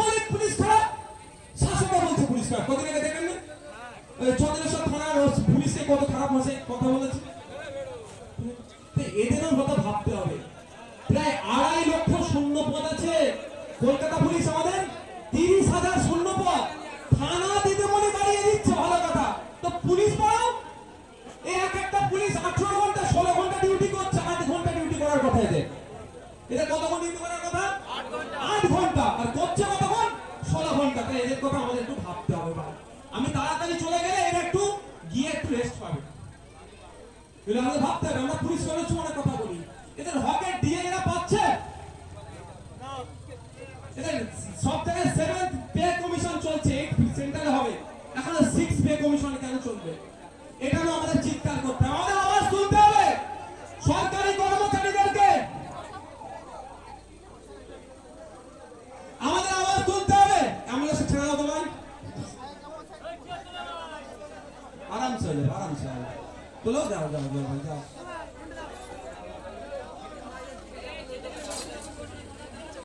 মানে পুলিশ খারাপ, শাসকরা আড়াই লক্ষ শূন্য পদ আছে। কলকাতা পুলিশ আমাদের তিরিশ হাজার শূন্য পদ। থানা দিতে বলে বাড়িয়ে দিচ্ছে, ভালো কথা। তো পুলিশ এই এক একটা পুলিশ আঠারো কথা এদের কতক্ষণ ডিউটি করার কথা? আট ঘণ্টা। আর করছে কতক্ষণ? ষোলো ঘণ্টা। তাই এদের কথা আমাদের একটু ভাবতে হবে ভাই। আমি তাড়াতাড়ি চলে গেলে এরা একটু গিয়ে একটু রেস্ট পাবে। এগুলো আমাদের ভাবতে হবে। আমরা পুলিশ কলেজ অনেক কথা বলি। এদের হকের ডিএ এরা পাচ্ছে এদের সব জায়গায় সেভেন পে কমিশন চলছে। এইট সেন্টারে হবে। এখন সিক্স পে কমিশন কেন চলবে? এটা আমাদের আরামসে যাবে আরামসে যাবে। তোলো যাও যাও যাও যাও